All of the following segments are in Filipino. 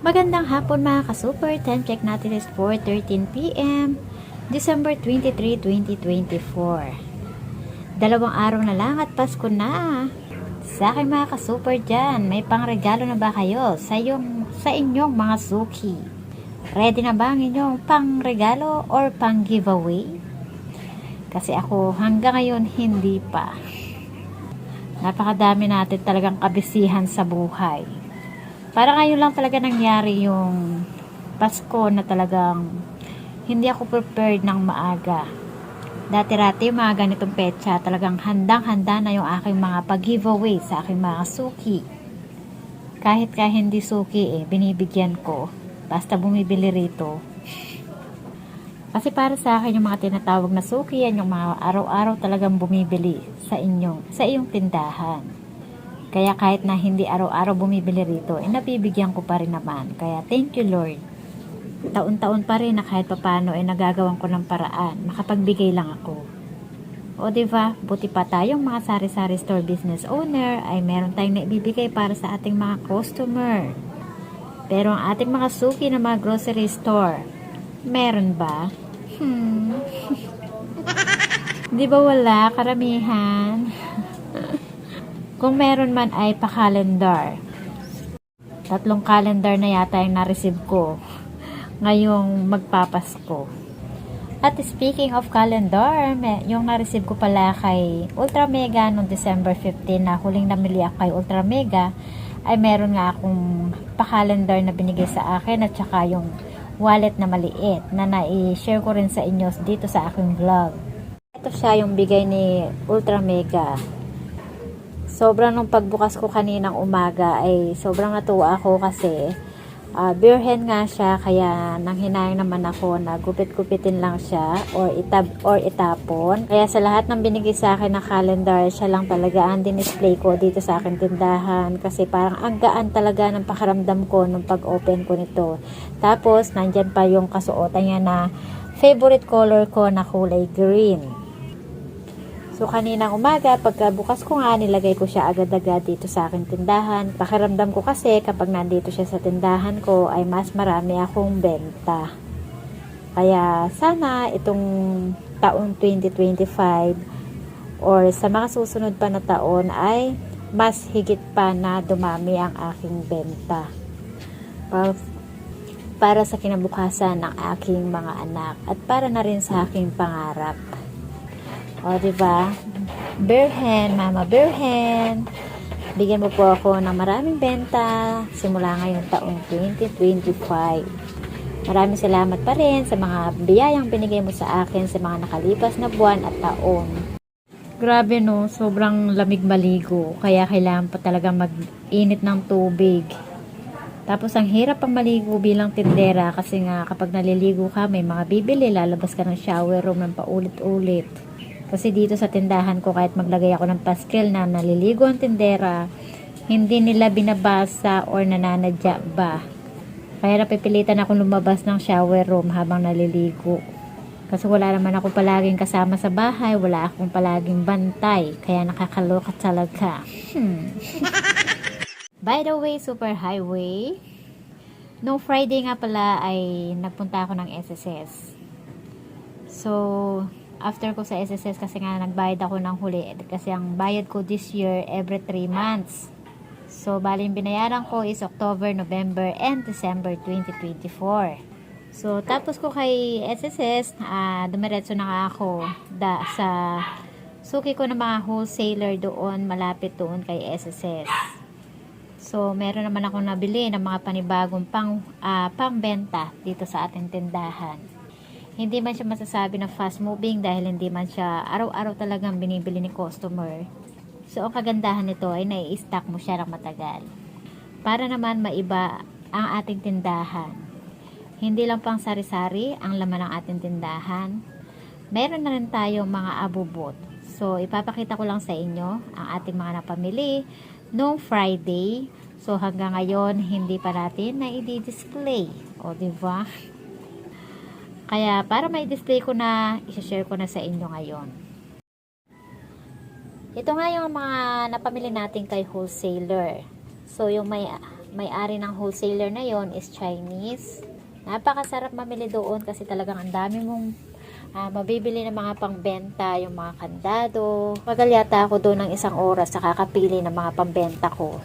Magandang hapon mga ka-super. Time check natin is 4.13pm, December 23, 2024. Dalawang araw na lang at Pasko na. Sa akin mga ka-super dyan, may pangregalo na ba kayo sa, yung, sa inyong mga suki? Ready na ba ang inyong pangregalo or pang giveaway? Kasi ako hanggang ngayon hindi pa. Napakadami natin talagang kabisihan sa buhay. Para ngayon lang talaga nangyari yung Pasko na talagang hindi ako prepared ng maaga. Dati-rati mga ganitong petsa talagang handang-handa na yung aking mga pag-giveaway sa aking mga suki. Kahit ka hindi suki eh, binibigyan ko. Basta bumibili rito. Kasi para sa akin yung mga tinatawag na suki yan yung mga araw-araw talagang bumibili sa inyong, sa iyong tindahan. Kaya kahit na hindi araw-araw bumibili rito, eh nabibigyan ko pa rin naman. Kaya thank you Lord. Taon-taon pa rin na kahit papano eh, nagagawan ko ng paraan. Makapagbigay lang ako. O diba, buti pa tayong mga sari-sari store business owner ay meron tayong naibibigay para sa ating mga customer. Pero ang ating mga suki na mga grocery store, meron ba? Hmm. Di ba wala? Karamihan. Kung meron man ay pa-calendar. Tatlong calendar na yata yung na-receive ko ngayong magpapasko. At speaking of calendar, yung na-receive ko pala kay Ultra Mega noong December 15 na huling namili ako kay Ultra Mega ay meron nga akong pa-calendar na binigay sa akin at saka yung wallet na maliit na na-share ko rin sa inyo dito sa aking vlog. Ito siya yung bigay ni Ultra Mega sobrang nung pagbukas ko kaninang umaga ay sobrang natuwa ako kasi uh, beer hen nga siya kaya nang hinayang naman ako na gupit-gupitin lang siya or itab or itapon. Kaya sa lahat ng binigay sa akin na calendar siya lang talaga ang dinisplay ko dito sa akin tindahan kasi parang ang gaan talaga ng pakaramdam ko nung pag-open ko nito. Tapos nandyan pa yung kasuotan niya na favorite color ko na kulay green So, kaninang umaga, pagkabukas ko nga, nilagay ko siya agad-agad dito sa aking tindahan. Pakiramdam ko kasi, kapag nandito siya sa tindahan ko, ay mas marami akong benta. Kaya, sana itong taong 2025 or sa mga susunod pa na taon ay mas higit pa na dumami ang aking benta. Para, para sa kinabukasan ng aking mga anak at para na rin sa aking pangarap. O, diba? Bearhen, Mama Bearhen. Bigyan mo po ako ng maraming benta simula ngayon taong 2025. Maraming salamat pa rin sa mga biyayang binigay mo sa akin sa mga nakalipas na buwan at taon. Grabe no, sobrang lamig maligo. Kaya kailangan pa talaga mag-init ng tubig. Tapos ang hirap pang maligo bilang tindera kasi nga kapag naliligo ka may mga bibili, lalabas ka ng shower room ng paulit-ulit. Kasi dito sa tindahan ko, kahit maglagay ako ng paskel na naliligo ang tindera, hindi nila binabasa or nananadya ba. Kaya napipilitan akong lumabas ng shower room habang naliligo. Kasi wala naman ako palaging kasama sa bahay, wala akong palaging bantay, kaya nakakaloka talaga. Hmm. By the way, super highway, no Friday nga pala ay nagpunta ako ng SSS. So, after ko sa SSS kasi nga nagbayad ako ng huli kasi ang bayad ko this year every 3 months. So, bali yung binayaran ko is October, November, and December 2024. So, tapos ko kay SSS, uh, dumiretso na ako da, sa suki ko ng mga wholesaler doon, malapit doon kay SSS. So, meron naman ako nabili ng mga panibagong pang, uh, pangbenta dito sa ating tindahan. Hindi man siya masasabi na fast moving dahil hindi man siya araw-araw talagang binibili ni customer. So, ang kagandahan nito ay nai-stock mo siya ng matagal. Para naman maiba ang ating tindahan. Hindi lang pang sari-sari ang laman ng ating tindahan. Meron na rin tayong mga abubot. So, ipapakita ko lang sa inyo ang ating mga napamili noong Friday. So, hanggang ngayon, hindi pa natin na i-display. O, diba? Kaya, para may display ko na, isa-share ko na sa inyo ngayon. Ito nga yung mga napamili natin kay wholesaler. So, yung may may-ari ng wholesaler na yon is Chinese. Napakasarap mamili doon kasi talagang ang dami mong ah, mabibili ng mga pangbenta, yung mga kandado. Pagalyata ako doon ng isang oras sa kakapili ng mga pambenta ko.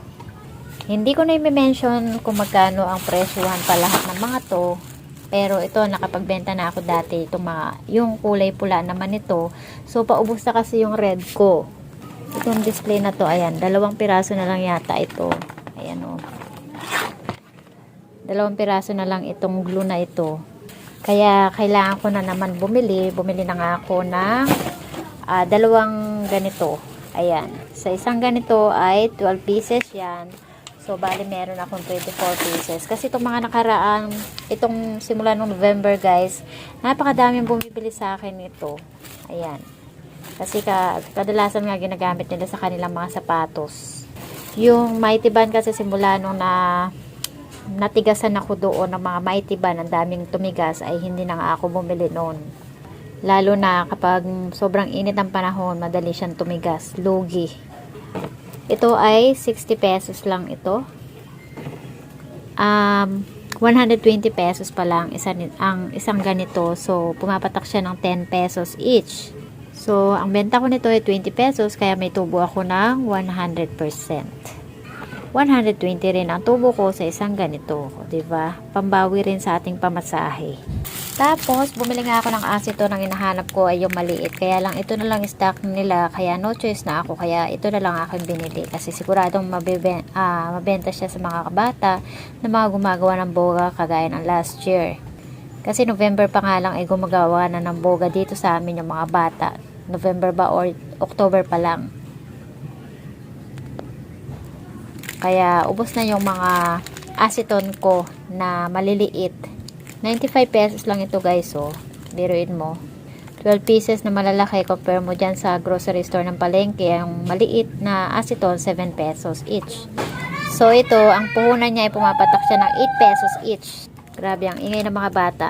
Hindi ko na i-mention kung magkano ang presyohan pa lahat ng mga to. Pero ito, nakapagbenta na ako dati. Itong mga, yung kulay pula naman ito. So, paubos na kasi yung red ko. Itong display na to, ayan, dalawang piraso na lang yata ito. Ayan o. Dalawang piraso na lang itong glue na ito. Kaya, kailangan ko na naman bumili. Bumili na nga ako ng ah, dalawang ganito. Ayan. Sa isang ganito ay 12 pieces yan. So, bali meron akong 24 pieces. Kasi itong mga nakaraan, itong simula ng November guys, napakadaming bumibili sa akin ito. Ayan. Kasi ka, kadalasan nga ginagamit nila sa kanilang mga sapatos. Yung Mighty Band kasi simula nung na natigasan ako doon ng mga Mighty Band, ang daming tumigas, ay hindi na nga ako bumili noon. Lalo na kapag sobrang init ang panahon, madali siyang tumigas. Lugi. Ito ay 60 pesos lang ito. Um, 120 pesos pa lang isa, ang isang ganito. So, pumapatak siya ng 10 pesos each. So, ang benta ko nito ay 20 pesos kaya may tubo ako ng 100%. 120 rin ang tubo ko sa isang ganito, ba? Pambawi rin sa ating pamasahe. Tapos, bumili nga ako ng asito nang hinahanap ko ay yung maliit. Kaya lang, ito na lang stock nila. Kaya no choice na ako. Kaya ito na lang aking binili. Kasi siguradong mabiben, ah, mabenta siya sa mga kabata na mga gumagawa ng boga kagaya ng last year. Kasi November pa nga lang ay gumagawa na ng boga dito sa amin yung mga bata. November ba or October pa lang. Kaya ubos na yung mga aceton ko na maliliit. 95 pesos lang ito guys oh. Biruin mo. 12 pieces na malalaki compare mo dyan sa grocery store ng palengke. Ang maliit na aceton 7 pesos each. So ito, ang puhunan niya ay pumapatak siya ng 8 pesos each. Grabe ang ingay ng mga bata.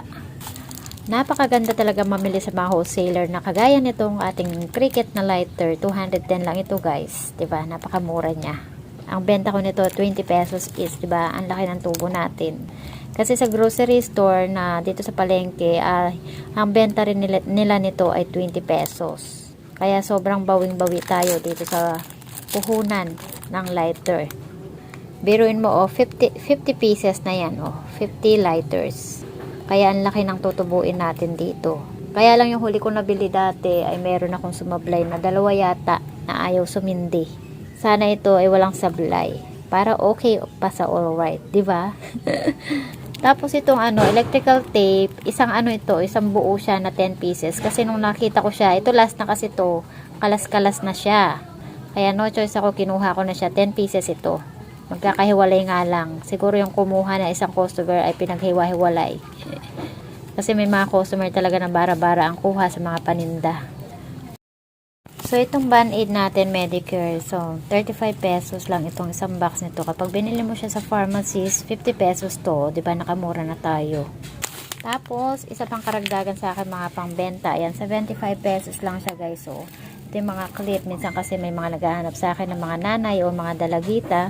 Napakaganda talaga mamili sa mga wholesaler na kagaya nitong ating cricket na lighter. 210 lang ito guys. ba Napakamura niya. Ang benta ko nito 20 pesos. 'di ba Ang laki ng tubo natin. Kasi sa grocery store na dito sa palengke, ay ang benta rin nila, nila nito ay 20 pesos. Kaya sobrang bawing-bawi tayo dito sa puhunan ng lighter. Biruin mo, oh, 50, 50 pieces na yan, oh, 50 lighters. Kaya ang laki ng tutubuin natin dito. Kaya lang yung huli ko nabili dati ay meron akong sumablay na dalawa yata na ayaw sumindi. Sana ito ay walang sablay. Para okay pa sa alright, di ba? Tapos itong ano, electrical tape, isang ano ito, isang buo siya na 10 pieces. Kasi nung nakita ko siya, ito last na kasi to, kalas-kalas na siya. Kaya no choice ako, kinuha ko na siya, 10 pieces ito. Magkakahiwalay nga lang. Siguro yung kumuha na isang customer ay pinaghiwa-hiwalay. Kasi may mga customer talaga na bara-bara ang kuha sa mga paninda. So, itong band-aid natin, Medicare. So, 35 pesos lang itong isang box nito. Kapag binili mo siya sa pharmacies, 50 pesos to. 'di ba nakamura na tayo. Tapos, isa pang karagdagan sa akin mga pangbenta. Ayan, 75 pesos lang siya guys. So, ito yung mga clip. Minsan kasi may mga naghahanap sa akin ng mga nanay o mga dalagita.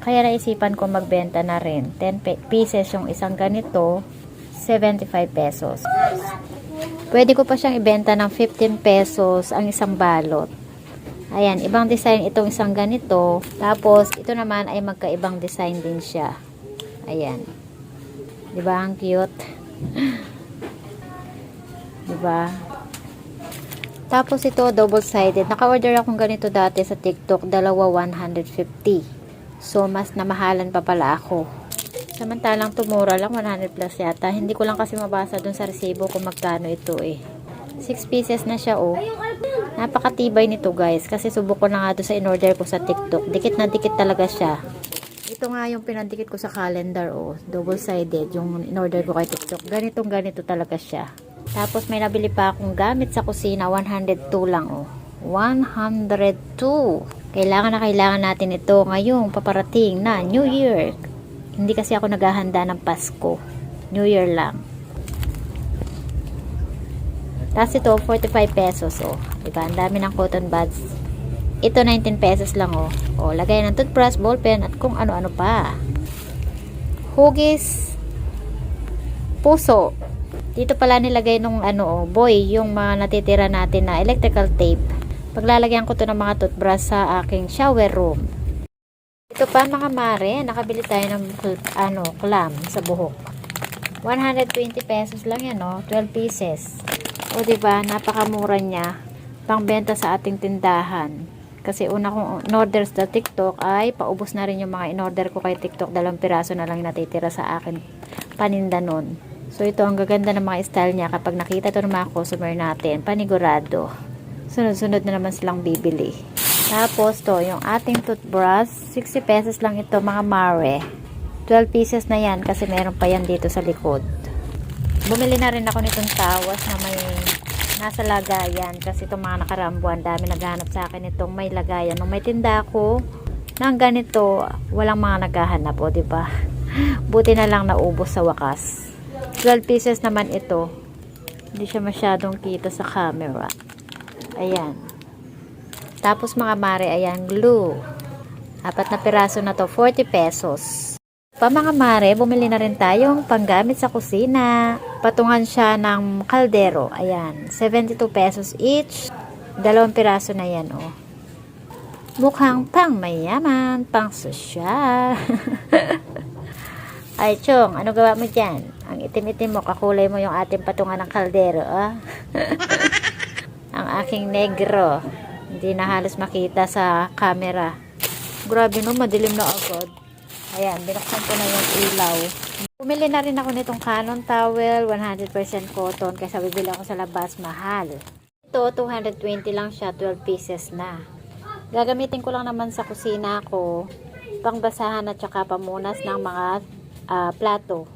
Kaya naisipan ko magbenta na rin. 10 pe- pieces yung isang ganito. 75 pesos. Pwede ko pa siyang ibenta ng 15 pesos ang isang balot. Ayan, ibang design itong isang ganito. Tapos, ito naman ay magkaibang design din siya. Ayan. Ba Ang cute. Ba Tapos ito, double-sided. Naka-order akong ganito dati sa TikTok. Dalawa 150. So, mas namahalan pa pala ako. Samantalang tumura lang 100 plus yata. Hindi ko lang kasi mabasa dun sa resibo kung magkano ito eh. 6 pieces na siya oh. Napakatibay nito guys. Kasi subok ko na nga doon sa in-order ko sa TikTok. Dikit na dikit talaga siya. Ito nga yung pinandikit ko sa calendar oh. Double sided yung in-order ko kay TikTok. Ganitong ganito talaga siya. Tapos may nabili pa akong gamit sa kusina. 102 lang oh. 102. Kailangan na kailangan natin ito ngayong paparating na New Year. Hindi kasi ako naghahanda ng Pasko. New Year lang. Tapos ito, 45 pesos, oh. Diba? Ang dami ng cotton buds. Ito, 19 pesos lang, oh. Oh, lagay ng toothbrush, ballpen, at kung ano-ano pa. hugis, puso. Dito pala nilagay nung ano, oh, boy, yung mga natitira natin na electrical tape. Paglalagyan ko to ng mga toothbrush sa aking shower room. Ito pa mga mare, nakabili tayo ng ano, clam sa buhok. 120 pesos lang yan, no? 12 pieces. O, ba Napakamura niya. Pangbenta sa ating tindahan. Kasi una kong in-order sa TikTok ay paubos na rin yung mga in-order ko kay TikTok. Dalawang piraso na lang natitira sa akin paninda nun. So, ito ang gaganda ng mga style niya. Kapag nakita to ng mga customer natin, panigurado. Sunod-sunod na naman silang bibili. Tapos, to, yung ating toothbrush, 60 pesos lang ito, mga mare. 12 pieces na yan kasi meron pa yan dito sa likod. Bumili na rin ako nitong tawas na may nasa lagayan kasi itong mga nakaraang buwan dami naghahanap sa akin itong may lagayan. Nung may tinda ako ng ganito, walang mga naghahanap o, ba? Buti na lang naubos sa wakas. 12 pieces naman ito. Hindi siya masyadong kita sa camera. Ayan. Tapos mga mare, ayan, glue. Apat na piraso na to, 40 pesos. Pa mga mare, bumili na rin tayong panggamit sa kusina. Patungan siya ng kaldero. Ayan, 72 pesos each. Dalawang piraso na yan, oh. Mukhang pang mayaman, pang sosyal. Ay, Chong, ano gawa mo dyan? Ang itim-itim mo, kakulay mo yung ating patungan ng kaldero, ah. Ang aking negro. Hindi na halos makita sa camera. Grabe no, madilim na agad. Ayan, binuksan ko na yung ilaw. Bumili na rin ako nitong Canon towel, 100% cotton, kasi bibili ako sa labas, mahal. Ito, 220 lang siya, 12 pieces na. Gagamitin ko lang naman sa kusina ko, pangbasahan at saka pamunas ng mga ah, plato.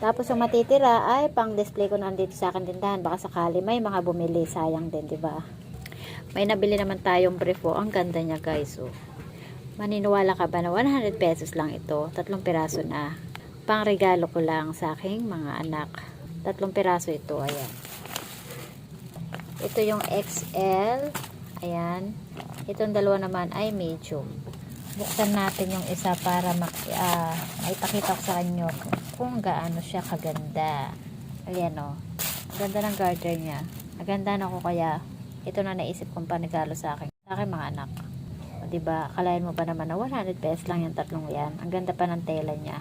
Tapos yung matitira ay pang display ko nandito sa akin tindahan. Baka sakali may mga bumili, sayang din, di ba? May nabili naman tayong brief oh. Ang ganda niya, guys, oh. Maniniwala ka ba na 100 pesos lang ito? Tatlong piraso na. Pang regalo ko lang sa aking mga anak. Tatlong piraso ito, ayan. Ito yung XL. Ayan. Itong dalawa naman ay medium. Buksan natin yung isa para mak ah, maipakita ko sa inyo kung gaano siya kaganda. Ayan o. Ganda ng garter niya. Naganda na ako kaya ito na naisip kong panigalo sa akin. Sa akin mga anak. O, diba? Akalain mo pa naman na 100 pesos lang yung tatlong yan. Ang ganda pa ng tela niya.